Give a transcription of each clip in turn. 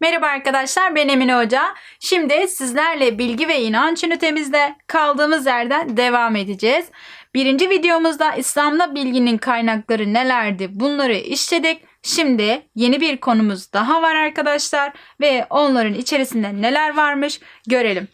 Merhaba arkadaşlar ben Emine Hoca. Şimdi sizlerle bilgi ve inanç ünitemizde kaldığımız yerden devam edeceğiz. Birinci videomuzda İslam'da bilginin kaynakları nelerdi bunları işledik. Şimdi yeni bir konumuz daha var arkadaşlar ve onların içerisinde neler varmış görelim.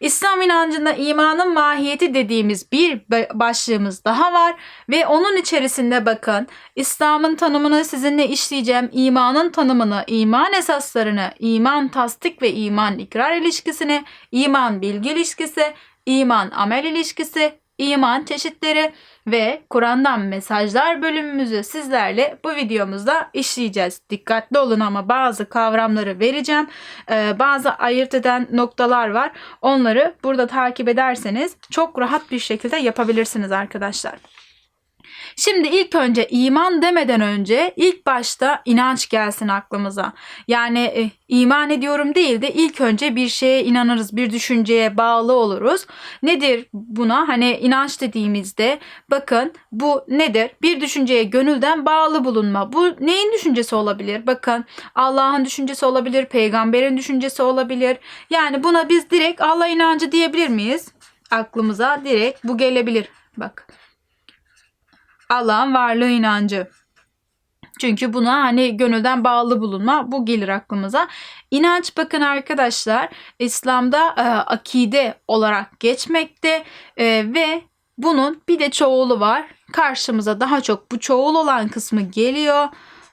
İslam inancında imanın mahiyeti dediğimiz bir ba- başlığımız daha var ve onun içerisinde bakın İslam'ın tanımını sizinle işleyeceğim. İmanın tanımını, iman esaslarını, iman tasdik ve iman ikrar ilişkisini, iman bilgi ilişkisi, iman amel ilişkisi, iman çeşitleri ve Kur'an'dan mesajlar bölümümüzü sizlerle bu videomuzda işleyeceğiz. Dikkatli olun ama bazı kavramları vereceğim. Ee, bazı ayırt eden noktalar var. Onları burada takip ederseniz çok rahat bir şekilde yapabilirsiniz arkadaşlar. Şimdi ilk önce iman demeden önce ilk başta inanç gelsin aklımıza. Yani e, iman ediyorum değil de ilk önce bir şeye inanırız, bir düşünceye bağlı oluruz. Nedir buna? Hani inanç dediğimizde bakın bu nedir? Bir düşünceye gönülden bağlı bulunma. Bu neyin düşüncesi olabilir? Bakın Allah'ın düşüncesi olabilir, peygamberin düşüncesi olabilir. Yani buna biz direkt Allah inancı diyebilir miyiz? Aklımıza direkt bu gelebilir. Bak. Allah'ın varlığı inancı. Çünkü buna hani gönülden bağlı bulunma bu gelir aklımıza. İnanç bakın arkadaşlar İslam'da e, akide olarak geçmekte e, ve bunun bir de çoğulu var. Karşımıza daha çok bu çoğul olan kısmı geliyor.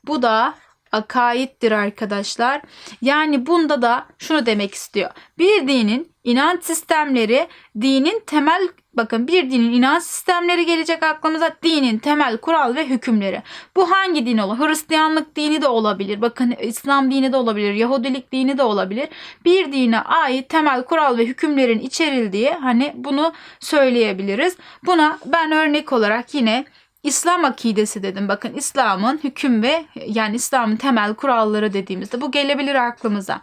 Bu da akaittir arkadaşlar. Yani bunda da şunu demek istiyor. Bir dinin inanç sistemleri dinin temel bakın bir dinin inanç sistemleri gelecek aklımıza dinin temel kural ve hükümleri. Bu hangi din olur? Hristiyanlık dini de olabilir. Bakın İslam dini de olabilir. Yahudilik dini de olabilir. Bir dine ait temel kural ve hükümlerin içerildiği hani bunu söyleyebiliriz. Buna ben örnek olarak yine İslam akidesi dedim. Bakın İslam'ın hüküm ve yani İslam'ın temel kuralları dediğimizde bu gelebilir aklımıza.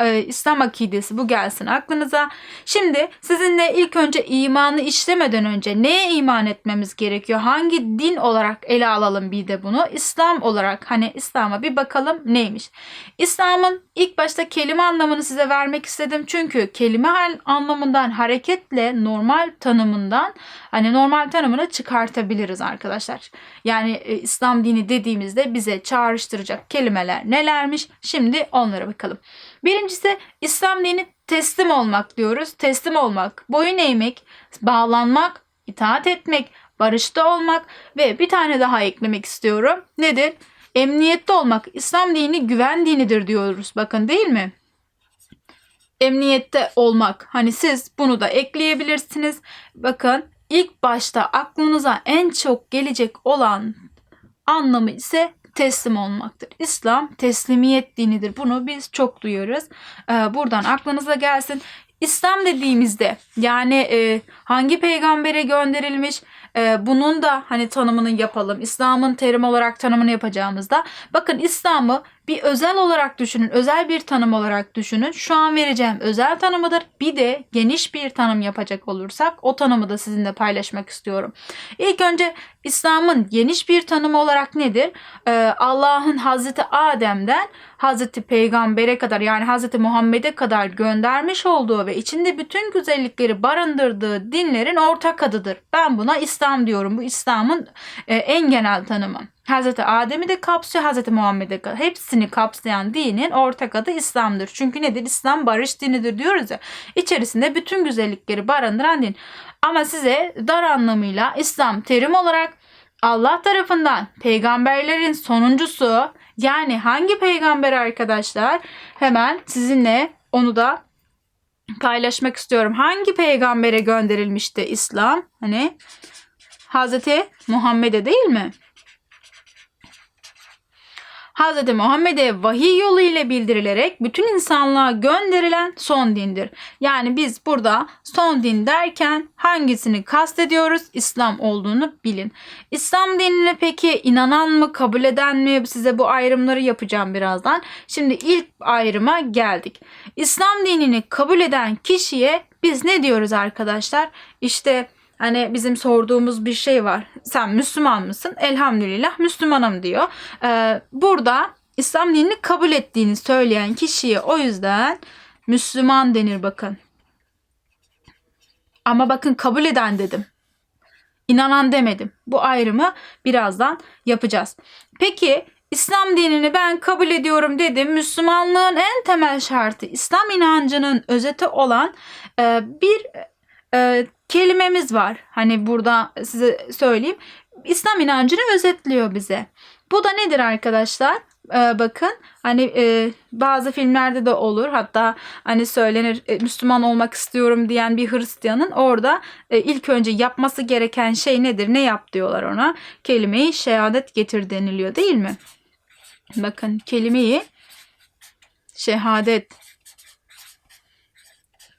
Ee, İslam akidesi bu gelsin aklınıza. Şimdi sizinle ilk önce imanı işlemeden önce neye iman etmemiz gerekiyor? Hangi din olarak ele alalım bir de bunu? İslam olarak hani İslam'a bir bakalım neymiş? İslam'ın ilk başta kelime anlamını size vermek istedim. Çünkü kelime anlamından hareketle normal tanımından hani normal tanımını çıkartabiliriz arkadaşlar. Yani e, İslam dini dediğimizde bize çağrıştıracak kelimeler nelermiş? Şimdi onlara bakalım. Birincisi İslam dini teslim olmak diyoruz. Teslim olmak, boyun eğmek, bağlanmak, itaat etmek, barışta olmak ve bir tane daha eklemek istiyorum. Nedir? Emniyette olmak. İslam dini güven dinidir diyoruz. Bakın değil mi? Emniyette olmak. Hani siz bunu da ekleyebilirsiniz. Bakın ilk başta aklınıza en çok gelecek olan anlamı ise teslim olmaktır. İslam teslimiyet dinidir. Bunu biz çok duyuyoruz. Ee, buradan aklınıza gelsin. İslam dediğimizde yani e, hangi peygambere gönderilmiş e, bunun da hani tanımını yapalım. İslam'ın terim olarak tanımını yapacağımızda bakın İslam'ı bir özel olarak düşünün. Özel bir tanım olarak düşünün. Şu an vereceğim özel tanımıdır. Bir de geniş bir tanım yapacak olursak o tanımı da sizinle paylaşmak istiyorum. İlk önce İslam'ın geniş bir tanımı olarak nedir? Ee, Allah'ın Hazreti Adem'den Hazreti Peygamber'e kadar yani Hazreti Muhammed'e kadar göndermiş olduğu ve içinde bütün güzellikleri barındırdığı dinlerin ortak adıdır. Ben buna İslam diyorum. Bu İslam'ın e, en genel tanımı. Hazreti Adem'i de kapsıyor, Hazreti Muhammed'e kadar. Hepsini kapsayan dinin ortak adı İslam'dır. Çünkü nedir? İslam barış dinidir diyoruz ya. İçerisinde bütün güzellikleri barındıran din. Ama size dar anlamıyla İslam terim olarak Allah tarafından peygamberlerin sonuncusu yani hangi peygamber arkadaşlar? Hemen sizinle onu da paylaşmak istiyorum. Hangi peygambere gönderilmişti İslam? Hani Hazreti Muhammed'e değil mi? Hz. Muhammed'e vahiy yolu ile bildirilerek bütün insanlığa gönderilen son dindir. Yani biz burada son din derken hangisini kastediyoruz? İslam olduğunu bilin. İslam dinine peki inanan mı, kabul eden mi? Size bu ayrımları yapacağım birazdan. Şimdi ilk ayrıma geldik. İslam dinini kabul eden kişiye biz ne diyoruz arkadaşlar? İşte Hani bizim sorduğumuz bir şey var. Sen Müslüman mısın? Elhamdülillah Müslümanım diyor. Ee, burada İslam dinini kabul ettiğini söyleyen kişiye o yüzden Müslüman denir bakın. Ama bakın kabul eden dedim. İnanan demedim. Bu ayrımı birazdan yapacağız. Peki İslam dinini ben kabul ediyorum dedim. Müslümanlığın en temel şartı İslam inancının özeti olan e, bir e, kelimemiz var. Hani burada size söyleyeyim. İslam inancını özetliyor bize. Bu da nedir arkadaşlar? Ee, bakın hani e, bazı filmlerde de olur hatta hani söylenir e, Müslüman olmak istiyorum diyen bir Hristiyanın orada e, ilk önce yapması gereken şey nedir ne yap diyorlar ona kelimeyi şehadet getir deniliyor değil mi? Bakın kelimeyi şehadet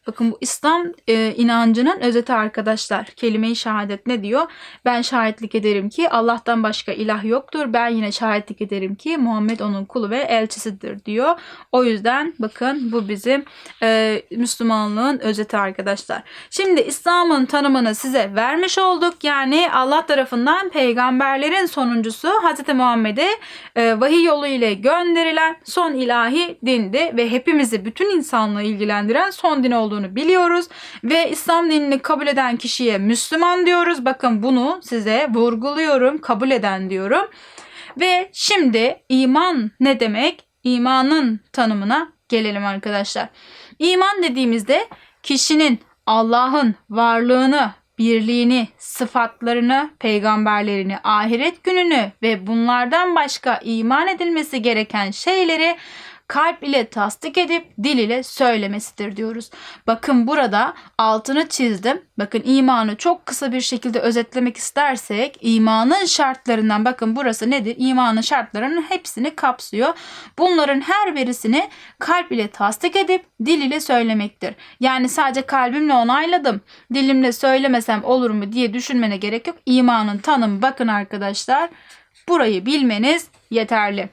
Bakın bu İslam e, inancının özeti arkadaşlar. Kelime-i şehadet ne diyor? Ben şahitlik ederim ki Allah'tan başka ilah yoktur. Ben yine şahitlik ederim ki Muhammed onun kulu ve elçisidir diyor. O yüzden bakın bu bizim e, Müslümanlığın özeti arkadaşlar. Şimdi İslam'ın tanımını size vermiş olduk. Yani Allah tarafından peygamberlerin sonuncusu Hz. Muhammed'e e, vahiy yolu ile gönderilen son ilahi dindi ve hepimizi bütün insanlığı ilgilendiren son din olduğunu biliyoruz ve İslam dinini kabul eden kişiye Müslüman diyoruz. Bakın bunu size vurguluyorum. Kabul eden diyorum. Ve şimdi iman ne demek? İmanın tanımına gelelim arkadaşlar. İman dediğimizde kişinin Allah'ın varlığını, birliğini, sıfatlarını, peygamberlerini, ahiret gününü ve bunlardan başka iman edilmesi gereken şeyleri kalp ile tasdik edip dil ile söylemesidir diyoruz. Bakın burada altını çizdim. Bakın imanı çok kısa bir şekilde özetlemek istersek imanın şartlarından bakın burası nedir? İmanın şartlarının hepsini kapsıyor. Bunların her birisini kalp ile tasdik edip dil ile söylemektir. Yani sadece kalbimle onayladım. Dilimle söylemesem olur mu diye düşünmene gerek yok. İmanın tanımı bakın arkadaşlar. Burayı bilmeniz yeterli.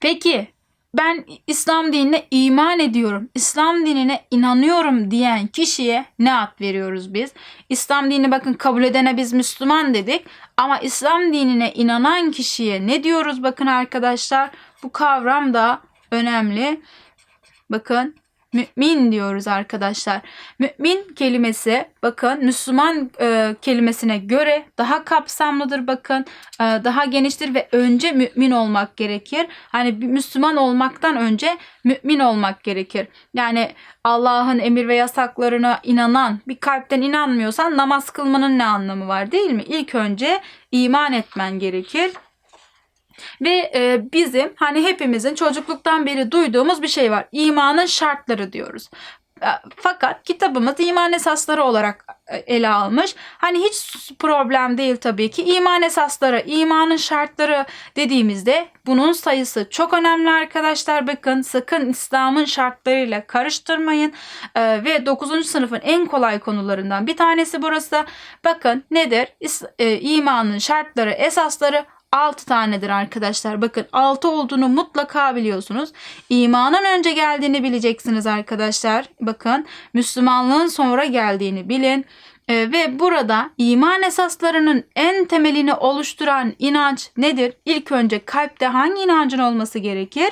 Peki ben İslam dinine iman ediyorum, İslam dinine inanıyorum diyen kişiye ne ad veriyoruz biz? İslam dinini bakın kabul edene biz Müslüman dedik ama İslam dinine inanan kişiye ne diyoruz bakın arkadaşlar? Bu kavram da önemli. Bakın mümin diyoruz arkadaşlar. Mümin kelimesi bakın Müslüman e, kelimesine göre daha kapsamlıdır bakın. E, daha geniştir ve önce mümin olmak gerekir. Hani Müslüman olmaktan önce mümin olmak gerekir. Yani Allah'ın emir ve yasaklarına inanan bir kalpten inanmıyorsan namaz kılmanın ne anlamı var değil mi? İlk önce iman etmen gerekir. Ve e, bizim hani hepimizin çocukluktan beri duyduğumuz bir şey var. İmanın şartları diyoruz. E, fakat kitabımız iman esasları olarak e, ele almış. Hani hiç problem değil tabii ki. İman esasları, imanın şartları dediğimizde bunun sayısı çok önemli arkadaşlar. Bakın sakın İslam'ın şartlarıyla karıştırmayın. Ee, ve 9. sınıfın en kolay konularından bir tanesi burası. Bakın nedir? İs, e, imanın şartları, esasları 6 tanedir arkadaşlar. Bakın 6 olduğunu mutlaka biliyorsunuz. İmanın önce geldiğini bileceksiniz arkadaşlar. Bakın Müslümanlığın sonra geldiğini bilin. Ee, ve burada iman esaslarının en temelini oluşturan inanç nedir? İlk önce kalpte hangi inancın olması gerekir?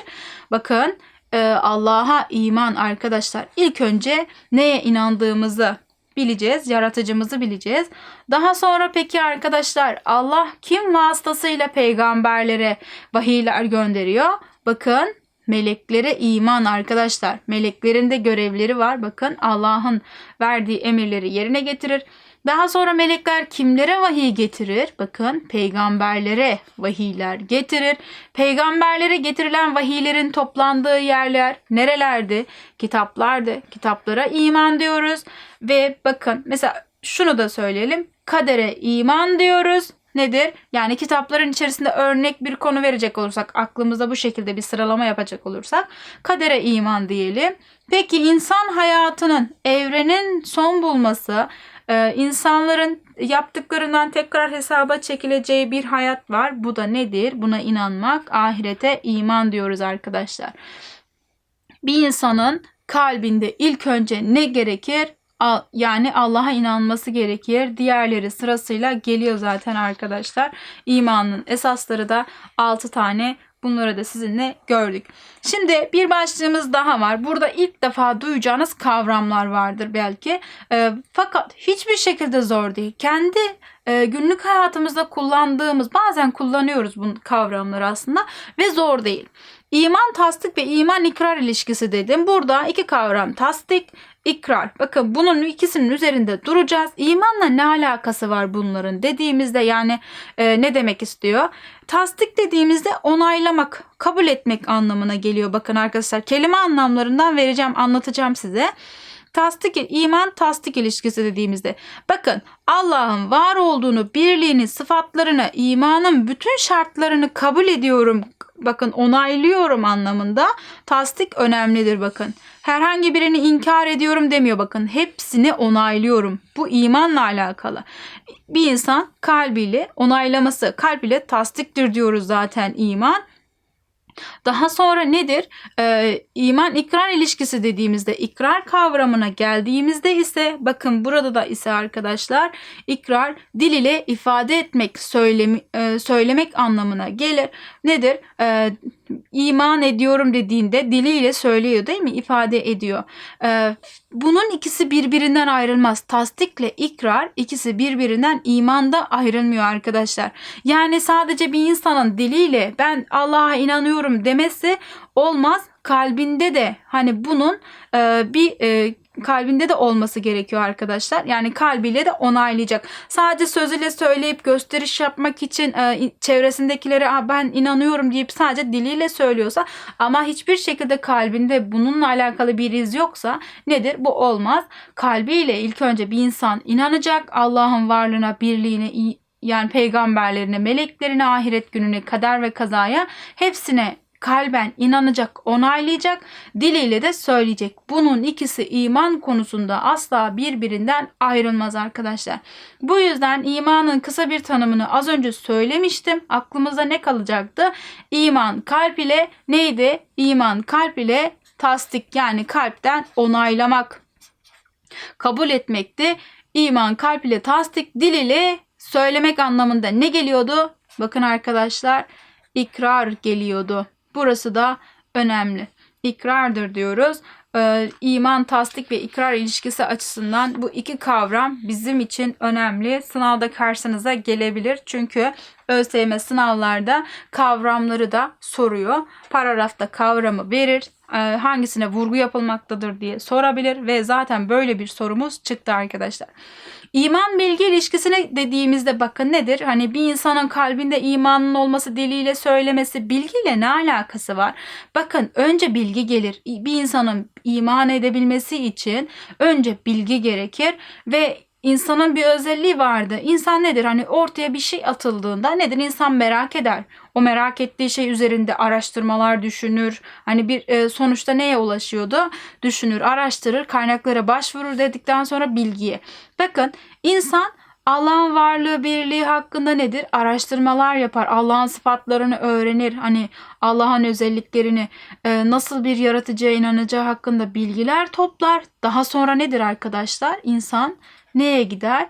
Bakın e, Allah'a iman arkadaşlar. İlk önce neye inandığımızı bileceğiz. Yaratıcımızı bileceğiz. Daha sonra peki arkadaşlar Allah kim vasıtasıyla peygamberlere vahiyler gönderiyor? Bakın meleklere iman arkadaşlar. Meleklerin de görevleri var. Bakın Allah'ın verdiği emirleri yerine getirir. Daha sonra melekler kimlere vahiy getirir? Bakın peygamberlere vahiyler getirir. Peygamberlere getirilen vahiylerin toplandığı yerler nerelerdi? Kitaplardı. Kitaplara iman diyoruz. Ve bakın mesela şunu da söyleyelim. Kadere iman diyoruz. Nedir? Yani kitapların içerisinde örnek bir konu verecek olursak, aklımızda bu şekilde bir sıralama yapacak olursak, kadere iman diyelim. Peki insan hayatının, evrenin son bulması, ee, insanların yaptıklarından tekrar hesaba çekileceği bir hayat var. Bu da nedir? Buna inanmak, ahirete iman diyoruz arkadaşlar. Bir insanın kalbinde ilk önce ne gerekir? Yani Allah'a inanması gerekir. Diğerleri sırasıyla geliyor zaten arkadaşlar. İmanın esasları da 6 tane Bunları da sizinle gördük. Şimdi bir başlığımız daha var. Burada ilk defa duyacağınız kavramlar vardır belki. E, fakat hiçbir şekilde zor değil. Kendi e, günlük hayatımızda kullandığımız bazen kullanıyoruz bu kavramları aslında ve zor değil. İman tasdik ve iman ikrar ilişkisi dedim. Burada iki kavram tasdik, ikrar. Bakın bunun ikisinin üzerinde duracağız. İmanla ne alakası var bunların dediğimizde yani e, ne demek istiyor? Tasdik dediğimizde onaylamak, kabul etmek anlamına geliyor. Bakın arkadaşlar kelime anlamlarından vereceğim, anlatacağım size. Tasdik, iman tasdik ilişkisi dediğimizde bakın Allah'ın var olduğunu, birliğini, sıfatlarını, imanın bütün şartlarını kabul ediyorum. Bakın onaylıyorum anlamında. Tasdik önemlidir bakın. Herhangi birini inkar ediyorum demiyor bakın. Hepsini onaylıyorum. Bu imanla alakalı. Bir insan kalbiyle onaylaması, kalp ile tasdiktir diyoruz zaten iman. Daha sonra nedir? Ee, iman ikrar ilişkisi dediğimizde ikrar kavramına geldiğimizde ise bakın burada da ise arkadaşlar ikrar dil ile ifade etmek, söylemi, e, söylemek anlamına gelir. Nedir? Ee, iman ediyorum dediğinde diliyle söylüyor değil mi? İfade ediyor. Ee, bunun ikisi birbirinden ayrılmaz. Tasdikle ikrar ikisi birbirinden imanda ayrılmıyor arkadaşlar. Yani sadece bir insanın diliyle ben Allah'a inanıyorum demesi olmaz. Kalbinde de hani bunun e, bir e, kalbinde de olması gerekiyor arkadaşlar. Yani kalbiyle de onaylayacak. Sadece sözüyle söyleyip gösteriş yapmak için e, çevresindekilere ben inanıyorum deyip sadece diliyle söylüyorsa ama hiçbir şekilde kalbinde bununla alakalı bir iz yoksa nedir? Bu olmaz. Kalbiyle ilk önce bir insan inanacak Allah'ın varlığına, birliğine, yani peygamberlerine, meleklerine, ahiret gününe, kader ve kazaya hepsine kalben inanacak, onaylayacak, diliyle de söyleyecek. Bunun ikisi iman konusunda asla birbirinden ayrılmaz arkadaşlar. Bu yüzden imanın kısa bir tanımını az önce söylemiştim. Aklımızda ne kalacaktı? İman kalp ile neydi? İman kalp ile tasdik yani kalpten onaylamak, kabul etmekti. İman kalp ile tasdik, dil ile söylemek anlamında ne geliyordu? Bakın arkadaşlar ikrar geliyordu. Burası da önemli. İkrardır diyoruz. Ee, iman, tasdik ve ikrar ilişkisi açısından bu iki kavram bizim için önemli. Sınavda karşınıza gelebilir. Çünkü ÖSYM sınavlarda kavramları da soruyor. Paragrafta kavramı verir. Ee, hangisine vurgu yapılmaktadır diye sorabilir ve zaten böyle bir sorumuz çıktı arkadaşlar. İman bilgi ilişkisine dediğimizde bakın nedir? Hani bir insanın kalbinde imanın olması diliyle söylemesi bilgiyle ne alakası var? Bakın önce bilgi gelir. Bir insanın iman edebilmesi için önce bilgi gerekir ve insanın bir özelliği vardı. İnsan nedir? Hani ortaya bir şey atıldığında nedir? İnsan merak eder. O merak ettiği şey üzerinde araştırmalar düşünür. Hani bir e, sonuçta neye ulaşıyordu? Düşünür, araştırır, kaynaklara başvurur dedikten sonra bilgiye. Bakın insan Allah'ın varlığı, birliği hakkında nedir? Araştırmalar yapar. Allah'ın sıfatlarını öğrenir. Hani Allah'ın özelliklerini, e, nasıl bir yaratıcıya inanacağı hakkında bilgiler toplar. Daha sonra nedir arkadaşlar? İnsan neye gider?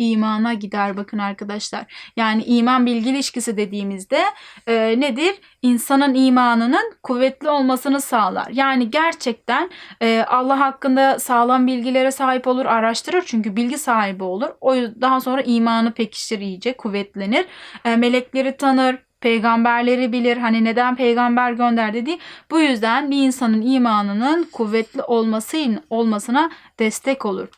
imana gider bakın arkadaşlar. Yani iman bilgi ilişkisi dediğimizde e, nedir? İnsanın imanının kuvvetli olmasını sağlar. Yani gerçekten e, Allah hakkında sağlam bilgilere sahip olur, araştırır çünkü bilgi sahibi olur. O daha sonra imanı pekişir iyice, kuvvetlenir. E, melekleri tanır, peygamberleri bilir. Hani neden peygamber gönder dediği bu yüzden bir insanın imanının kuvvetli olması olmasına destek olur.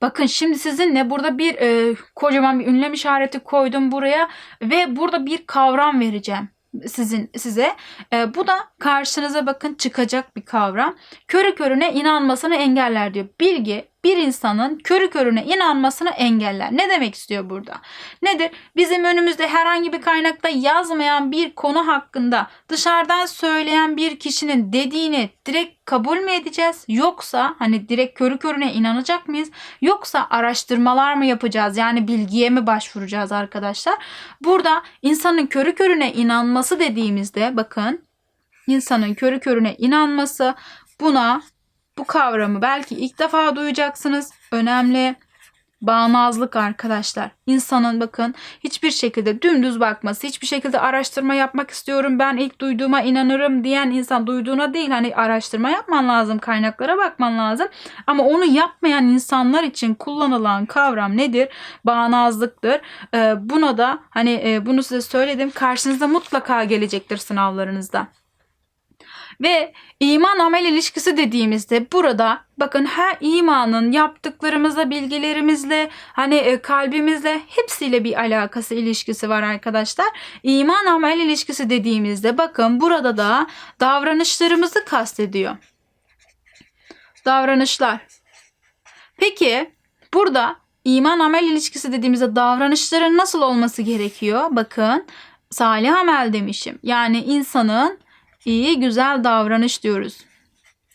Bakın şimdi sizinle burada bir e, kocaman bir ünlem işareti koydum buraya ve burada bir kavram vereceğim sizin size. E, bu da karşınıza bakın çıkacak bir kavram. Körü körüne inanmasını engeller diyor. Bilgi bir insanın körü körüne inanmasını engeller. Ne demek istiyor burada? Nedir? Bizim önümüzde herhangi bir kaynakta yazmayan bir konu hakkında dışarıdan söyleyen bir kişinin dediğini direkt kabul mü edeceğiz? Yoksa hani direkt körü körüne inanacak mıyız? Yoksa araştırmalar mı yapacağız? Yani bilgiye mi başvuracağız arkadaşlar? Burada insanın körü körüne inanması dediğimizde bakın insanın körü körüne inanması buna bu kavramı belki ilk defa duyacaksınız. Önemli. Bağnazlık arkadaşlar. İnsanın bakın hiçbir şekilde dümdüz bakması, hiçbir şekilde araştırma yapmak istiyorum. Ben ilk duyduğuma inanırım diyen insan duyduğuna değil hani araştırma yapman lazım, kaynaklara bakman lazım. Ama onu yapmayan insanlar için kullanılan kavram nedir? Bağnazlıktır. Ee, buna da hani e, bunu size söyledim. Karşınıza mutlaka gelecektir sınavlarınızda. Ve iman amel ilişkisi dediğimizde burada bakın her imanın yaptıklarımızla, bilgilerimizle, hani e, kalbimizle hepsiyle bir alakası, ilişkisi var arkadaşlar. İman amel ilişkisi dediğimizde bakın burada da davranışlarımızı kastediyor. Davranışlar. Peki burada iman amel ilişkisi dediğimizde davranışların nasıl olması gerekiyor? Bakın salih amel demişim. Yani insanın iyi güzel davranış diyoruz.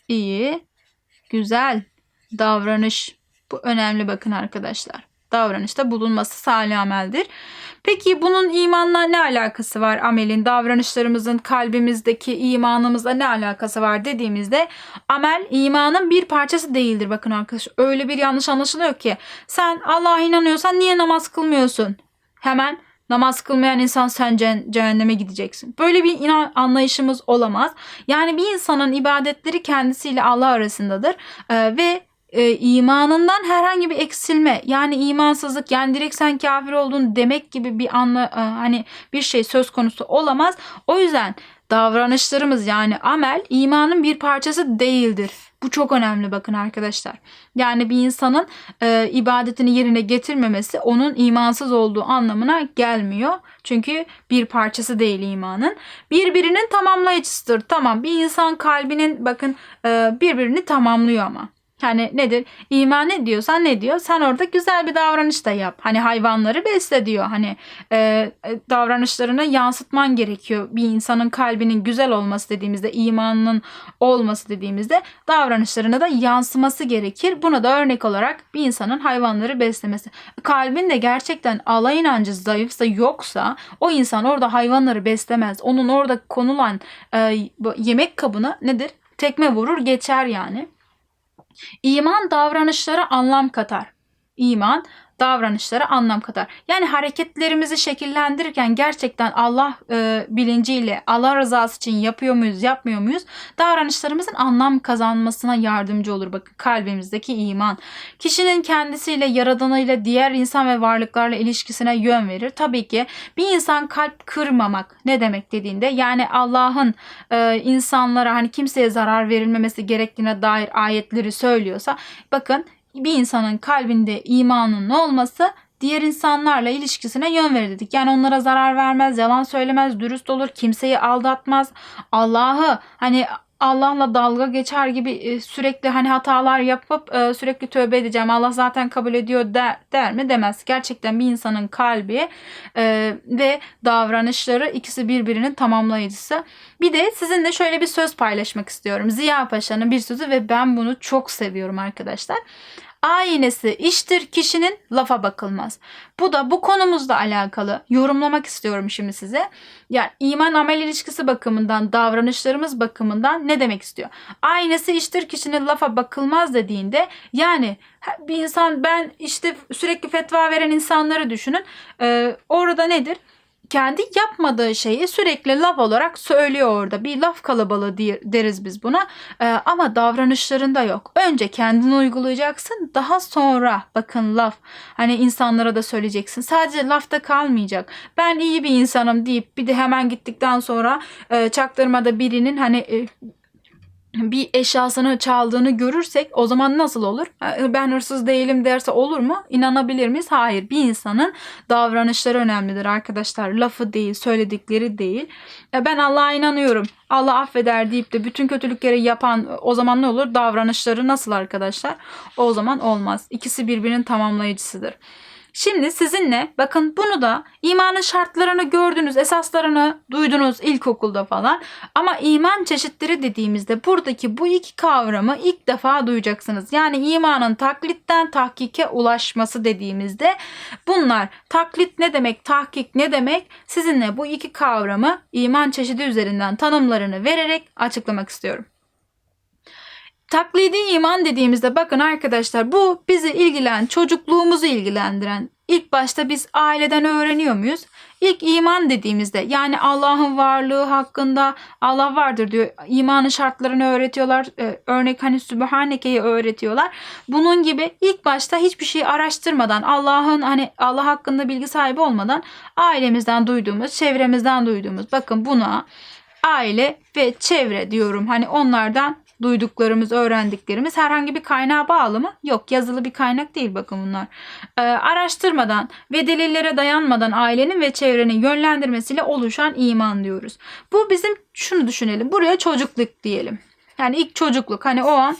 İyi güzel davranış. Bu önemli bakın arkadaşlar. Davranışta bulunması salih ameldir. Peki bunun imanla ne alakası var amelin? Davranışlarımızın kalbimizdeki imanımızla ne alakası var dediğimizde amel imanın bir parçası değildir. Bakın arkadaşlar öyle bir yanlış anlaşılıyor ki sen Allah'a inanıyorsan niye namaz kılmıyorsun? Hemen namaz kılmayan insan sen ce- cehenneme gideceksin. Böyle bir inan anlayışımız olamaz. Yani bir insanın ibadetleri kendisiyle Allah arasındadır Ee, ve e, imanından herhangi bir eksilme yani imansızlık yani direkt sen kafir oldun demek gibi bir anla e, hani bir şey söz konusu olamaz. O yüzden davranışlarımız yani amel imanın bir parçası değildir. Bu çok önemli bakın arkadaşlar. Yani bir insanın e, ibadetini yerine getirmemesi onun imansız olduğu anlamına gelmiyor. Çünkü bir parçası değil imanın. Birbirinin tamamlayıcısıdır. Tamam bir insan kalbinin bakın e, birbirini tamamlıyor ama. Yani nedir? İman ne diyorsan ne diyor? Sen orada güzel bir davranış da yap. Hani hayvanları besle diyor. Hani e, e, davranışlarına yansıtman gerekiyor. Bir insanın kalbinin güzel olması dediğimizde, imanının olması dediğimizde davranışlarına da yansıması gerekir. Buna da örnek olarak bir insanın hayvanları beslemesi. Kalbin de gerçekten Allah inancı zayıfsa yoksa o insan orada hayvanları beslemez. Onun orada konulan e, yemek kabına nedir? Tekme vurur geçer yani. İman davranışlara anlam katar. İman davranışlara anlam katar. Yani hareketlerimizi şekillendirirken gerçekten Allah e, bilinciyle Allah rızası için yapıyor muyuz, yapmıyor muyuz? Davranışlarımızın anlam kazanmasına yardımcı olur. Bakın kalbimizdeki iman. Kişinin kendisiyle, yaradanıyla, diğer insan ve varlıklarla ilişkisine yön verir. Tabii ki bir insan kalp kırmamak ne demek dediğinde yani Allah'ın e, insanlara hani kimseye zarar verilmemesi gerektiğine dair ayetleri söylüyorsa bakın bir insanın kalbinde imanın olması diğer insanlarla ilişkisine yön verir dedik. Yani onlara zarar vermez, yalan söylemez, dürüst olur, kimseyi aldatmaz. Allah'ı hani Allah'la dalga geçer gibi e, sürekli hani hatalar yapıp e, sürekli tövbe edeceğim. Allah zaten kabul ediyor der, der mi demez. Gerçekten bir insanın kalbi e, ve davranışları ikisi birbirinin tamamlayıcısı. Bir de sizinle şöyle bir söz paylaşmak istiyorum. Ziya Paşa'nın bir sözü ve ben bunu çok seviyorum arkadaşlar. Aynesi iştir kişinin lafa bakılmaz. Bu da bu konumuzla alakalı yorumlamak istiyorum şimdi size. Yani iman amel ilişkisi bakımından, davranışlarımız bakımından ne demek istiyor? Aynesi iştir kişinin lafa bakılmaz dediğinde yani bir insan ben işte sürekli fetva veren insanları düşünün. Ee, orada nedir? Kendi yapmadığı şeyi sürekli laf olarak söylüyor orada. Bir laf kalabalığı deriz biz buna. Ee, ama davranışlarında yok. Önce kendini uygulayacaksın. Daha sonra bakın laf. Hani insanlara da söyleyeceksin. Sadece lafta kalmayacak. Ben iyi bir insanım deyip bir de hemen gittikten sonra e, çaktırmada birinin hani e, bir eşyasını çaldığını görürsek o zaman nasıl olur? Ben hırsız değilim derse olur mu? İnanabilir miyiz? Hayır. Bir insanın davranışları önemlidir arkadaşlar. Lafı değil, söyledikleri değil. Ben Allah'a inanıyorum. Allah affeder deyip de bütün kötülükleri yapan o zaman ne olur? Davranışları nasıl arkadaşlar? O zaman olmaz. İkisi birbirinin tamamlayıcısıdır. Şimdi sizinle bakın bunu da imanın şartlarını gördünüz, esaslarını duydunuz ilkokulda falan. Ama iman çeşitleri dediğimizde buradaki bu iki kavramı ilk defa duyacaksınız. Yani imanın taklitten tahkike ulaşması dediğimizde bunlar taklit ne demek, tahkik ne demek sizinle bu iki kavramı iman çeşidi üzerinden tanımlarını vererek açıklamak istiyorum. Taklidi iman dediğimizde bakın arkadaşlar bu bizi ilgilen, çocukluğumuzu ilgilendiren. İlk başta biz aileden öğreniyor muyuz? İlk iman dediğimizde yani Allah'ın varlığı hakkında Allah vardır diyor. İmanın şartlarını öğretiyorlar. Ee, örnek hani Sübhaneke'yi öğretiyorlar. Bunun gibi ilk başta hiçbir şey araştırmadan Allah'ın hani Allah hakkında bilgi sahibi olmadan ailemizden duyduğumuz, çevremizden duyduğumuz bakın buna aile ve çevre diyorum. Hani onlardan duyduklarımız, öğrendiklerimiz herhangi bir kaynağa bağlı mı? Yok, yazılı bir kaynak değil bakın bunlar. Ee, araştırmadan ve delillere dayanmadan ailenin ve çevrenin yönlendirmesiyle oluşan iman diyoruz. Bu bizim şunu düşünelim. Buraya çocukluk diyelim. Yani ilk çocukluk hani o an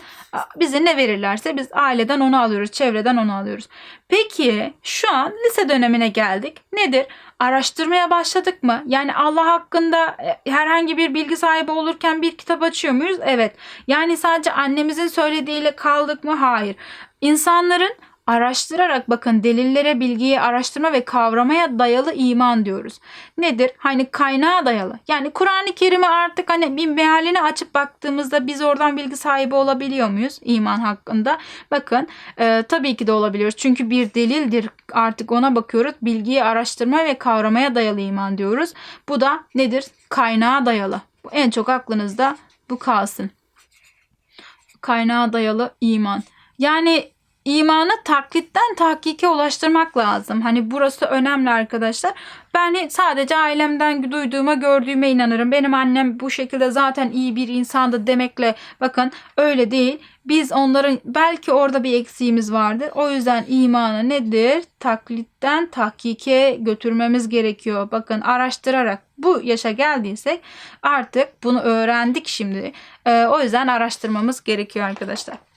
bize ne verirlerse biz aileden onu alıyoruz, çevreden onu alıyoruz. Peki şu an lise dönemine geldik. Nedir? Araştırmaya başladık mı? Yani Allah hakkında e, herhangi bir bilgi sahibi olurken bir kitap açıyor muyuz? Evet. Yani sadece annemizin söylediğiyle kaldık mı? Hayır. İnsanların araştırarak bakın delillere, bilgiye araştırma ve kavramaya dayalı iman diyoruz. Nedir? Hani kaynağa dayalı. Yani Kur'an-ı Kerim'i artık hani bir mealini açıp baktığımızda biz oradan bilgi sahibi olabiliyor muyuz iman hakkında? Bakın e, tabii ki de olabiliyoruz. Çünkü bir delildir. Artık ona bakıyoruz. Bilgiyi araştırma ve kavramaya dayalı iman diyoruz. Bu da nedir? Kaynağa dayalı. En çok aklınızda bu kalsın. Kaynağa dayalı iman. Yani imanı taklitten tahkike ulaştırmak lazım. Hani burası önemli arkadaşlar. Ben sadece ailemden duyduğuma gördüğüme inanırım. Benim annem bu şekilde zaten iyi bir insandı demekle bakın öyle değil. Biz onların belki orada bir eksiğimiz vardır. O yüzden imanı nedir? Taklitten tahkike götürmemiz gerekiyor. Bakın araştırarak bu yaşa geldiysek artık bunu öğrendik şimdi. Ee, o yüzden araştırmamız gerekiyor arkadaşlar.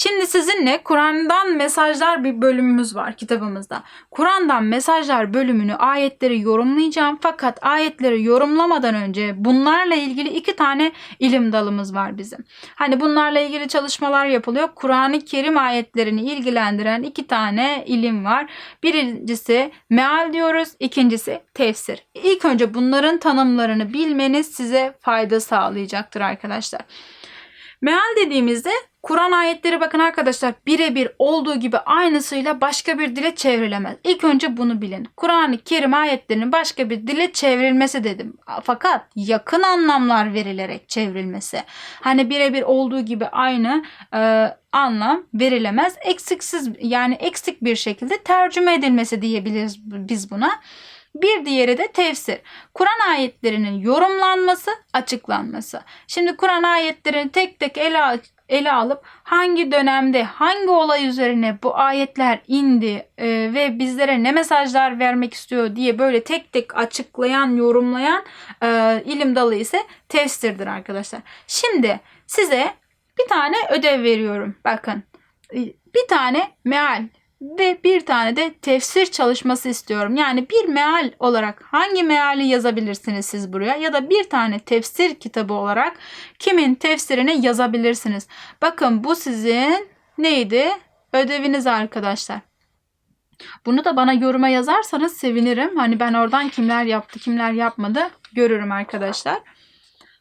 Şimdi sizinle Kur'an'dan mesajlar bir bölümümüz var kitabımızda. Kur'an'dan mesajlar bölümünü ayetleri yorumlayacağım. Fakat ayetleri yorumlamadan önce bunlarla ilgili iki tane ilim dalımız var bizim. Hani bunlarla ilgili çalışmalar yapılıyor. Kur'an-ı Kerim ayetlerini ilgilendiren iki tane ilim var. Birincisi meal diyoruz. ikincisi tefsir. İlk önce bunların tanımlarını bilmeniz size fayda sağlayacaktır arkadaşlar. Meal dediğimizde Kur'an ayetleri bakın arkadaşlar birebir olduğu gibi aynısıyla başka bir dile çevrilemez. İlk önce bunu bilin. Kur'an-ı Kerim ayetlerinin başka bir dile çevrilmesi dedim. Fakat yakın anlamlar verilerek çevrilmesi. Hani birebir olduğu gibi aynı e, anlam verilemez. Eksiksiz yani eksik bir şekilde tercüme edilmesi diyebiliriz biz buna. Bir diğeri de tefsir. Kur'an ayetlerinin yorumlanması, açıklanması. Şimdi Kur'an ayetlerini tek tek ele ele alıp hangi dönemde hangi olay üzerine bu ayetler indi e, ve bizlere ne mesajlar vermek istiyor diye böyle tek tek açıklayan, yorumlayan e, ilim dalı ise tefsirdir arkadaşlar. Şimdi size bir tane ödev veriyorum. Bakın e, bir tane meal ve bir tane de tefsir çalışması istiyorum. Yani bir meal olarak hangi meali yazabilirsiniz siz buraya ya da bir tane tefsir kitabı olarak kimin tefsirini yazabilirsiniz. Bakın bu sizin neydi? Ödeviniz arkadaşlar. Bunu da bana yoruma yazarsanız sevinirim. Hani ben oradan kimler yaptı, kimler yapmadı görürüm arkadaşlar.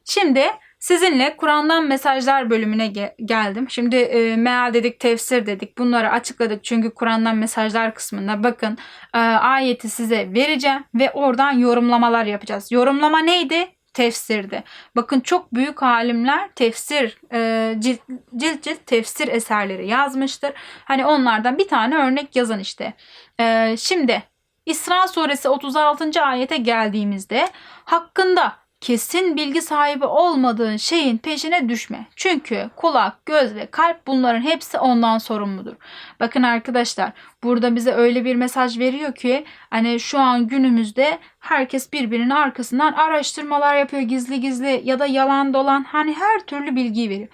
Şimdi Sizinle Kur'an'dan mesajlar bölümüne ge- geldim. Şimdi e, meal dedik, tefsir dedik. Bunları açıkladık çünkü Kur'an'dan mesajlar kısmında bakın e, ayeti size vereceğim ve oradan yorumlamalar yapacağız. Yorumlama neydi? Tefsirdi. Bakın çok büyük alimler tefsir, e, cilt, cilt cilt tefsir eserleri yazmıştır. Hani onlardan bir tane örnek yazın işte. E, şimdi İsra suresi 36. ayete geldiğimizde hakkında kesin bilgi sahibi olmadığın şeyin peşine düşme. Çünkü kulak, göz ve kalp bunların hepsi ondan sorumludur. Bakın arkadaşlar burada bize öyle bir mesaj veriyor ki hani şu an günümüzde herkes birbirinin arkasından araştırmalar yapıyor gizli gizli ya da yalan dolan hani her türlü bilgiyi veriyor.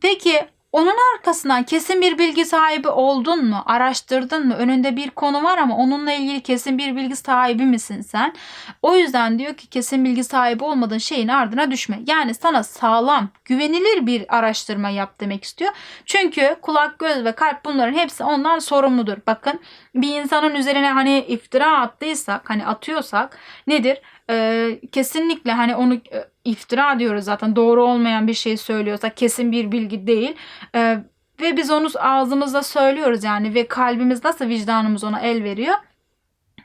Peki onun arkasından kesin bir bilgi sahibi oldun mu? Araştırdın mı? Önünde bir konu var ama onunla ilgili kesin bir bilgi sahibi misin sen? O yüzden diyor ki kesin bilgi sahibi olmadığın şeyin ardına düşme. Yani sana sağlam, güvenilir bir araştırma yap demek istiyor. Çünkü kulak, göz ve kalp bunların hepsi ondan sorumludur. Bakın bir insanın üzerine hani iftira attıysak, hani atıyorsak nedir? Ee, kesinlikle hani onu iftira diyoruz zaten. Doğru olmayan bir şey söylüyorsa kesin bir bilgi değil. Ee, ve biz onu ağzımızda söylüyoruz yani ve kalbimiz nasıl vicdanımız ona el veriyor.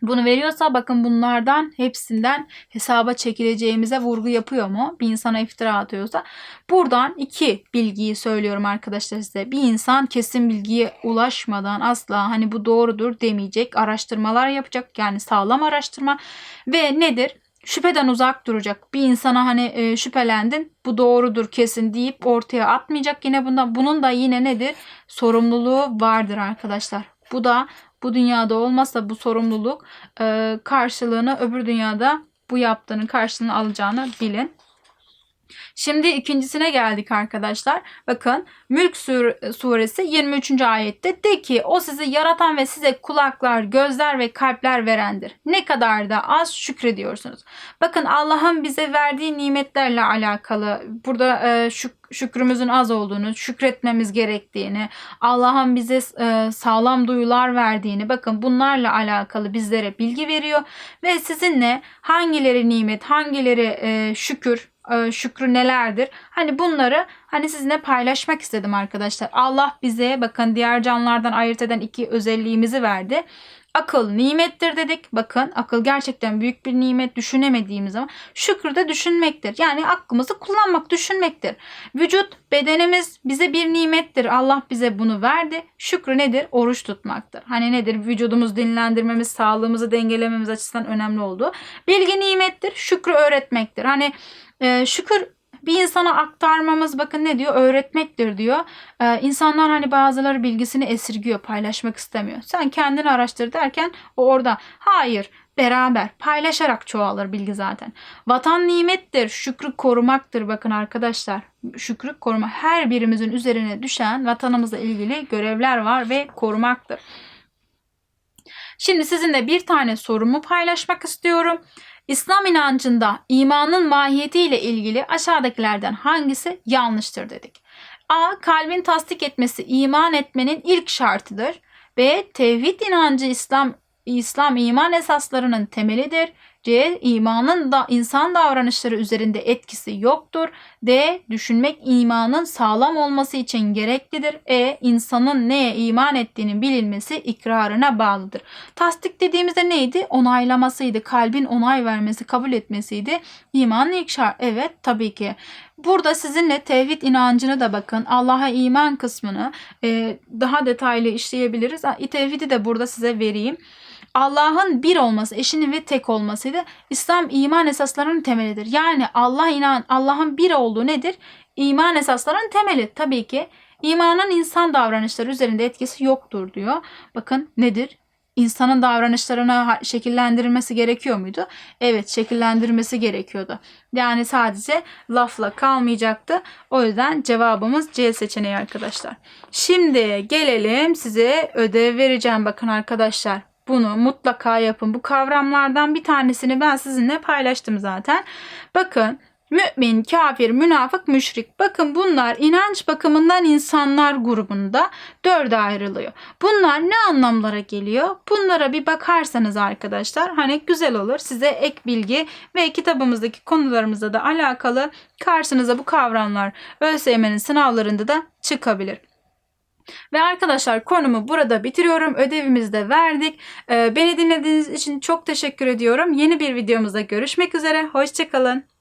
Bunu veriyorsa bakın bunlardan hepsinden hesaba çekileceğimize vurgu yapıyor mu? Bir insana iftira atıyorsa. Buradan iki bilgiyi söylüyorum arkadaşlar size. Bir insan kesin bilgiye ulaşmadan asla hani bu doğrudur demeyecek. Araştırmalar yapacak yani sağlam araştırma. Ve nedir? Şüpheden uzak duracak. Bir insana hani e, şüphelendin bu doğrudur kesin deyip ortaya atmayacak yine bundan. Bunun da yine nedir? Sorumluluğu vardır arkadaşlar. Bu da bu dünyada olmazsa bu sorumluluk e, karşılığını öbür dünyada bu yaptığının karşılığını alacağını bilin. Şimdi ikincisine geldik arkadaşlar. Bakın Mülk suresi 23. ayette de ki o sizi yaratan ve size kulaklar, gözler ve kalpler verendir. Ne kadar da az şükrediyorsunuz. Bakın Allah'ın bize verdiği nimetlerle alakalı burada e, şük şükrümüzün az olduğunu, şükretmemiz gerektiğini, Allah'ın bize e, sağlam duyular verdiğini, bakın bunlarla alakalı bizlere bilgi veriyor ve sizinle hangileri nimet, hangileri e, şükür, şükrü nelerdir? Hani bunları hani sizinle paylaşmak istedim arkadaşlar. Allah bize bakın diğer canlılardan ayırt eden iki özelliğimizi verdi. Akıl nimettir dedik. Bakın akıl gerçekten büyük bir nimet düşünemediğimiz zaman şükür de düşünmektir. Yani aklımızı kullanmak, düşünmektir. Vücut, bedenimiz bize bir nimettir. Allah bize bunu verdi. Şükrü nedir? Oruç tutmaktır. Hani nedir? Vücudumuz dinlendirmemiz, sağlığımızı dengelememiz açısından önemli olduğu. Bilgi nimettir. Şükrü öğretmektir. Hani e, şükür bir insana aktarmamız bakın ne diyor öğretmektir diyor. Ee, insanlar hani bazıları bilgisini esirgiyor paylaşmak istemiyor. Sen kendini araştır derken o orada hayır beraber paylaşarak çoğalır bilgi zaten. Vatan nimettir, şükrü korumaktır bakın arkadaşlar. Şükrü koruma her birimizin üzerine düşen vatanımızla ilgili görevler var ve korumaktır. Şimdi sizinle bir tane sorumu paylaşmak istiyorum. İslam inancında imanın mahiyetiyle ilgili aşağıdakilerden hangisi yanlıştır dedik. A. Kalbin tasdik etmesi iman etmenin ilk şartıdır. B. Tevhid inancı İslam İslam iman esaslarının temelidir. C. İmanın da insan davranışları üzerinde etkisi yoktur. D. Düşünmek imanın sağlam olması için gereklidir. E. İnsanın neye iman ettiğinin bilinmesi ikrarına bağlıdır. Tasdik dediğimizde neydi? Onaylamasıydı. Kalbin onay vermesi, kabul etmesiydi. İmanın ilk şart. Evet tabii ki. Burada sizinle tevhid inancını da bakın. Allah'a iman kısmını e, daha detaylı işleyebiliriz. Tevhidi de burada size vereyim. Allah'ın bir olması, eşinin ve tek olmasıydı. İslam iman esaslarının temelidir. Yani Allah inan, Allah'ın bir olduğu nedir? İman esaslarının temeli tabii ki. İmanın insan davranışları üzerinde etkisi yoktur diyor. Bakın nedir? İnsanın davranışlarına şekillendirilmesi gerekiyor muydu? Evet şekillendirmesi gerekiyordu. Yani sadece lafla kalmayacaktı. O yüzden cevabımız C seçeneği arkadaşlar. Şimdi gelelim size ödev vereceğim bakın arkadaşlar. Bunu mutlaka yapın. Bu kavramlardan bir tanesini ben sizinle paylaştım zaten. Bakın mümin, kafir, münafık, müşrik. Bakın bunlar inanç bakımından insanlar grubunda dörde ayrılıyor. Bunlar ne anlamlara geliyor? Bunlara bir bakarsanız arkadaşlar hani güzel olur. Size ek bilgi ve kitabımızdaki konularımızla da alakalı karşınıza bu kavramlar ÖSYM'nin sınavlarında da çıkabilir. Ve arkadaşlar konumu burada bitiriyorum. Ödevimizi de verdik. Ee, beni dinlediğiniz için çok teşekkür ediyorum. Yeni bir videomuzda görüşmek üzere. Hoşçakalın.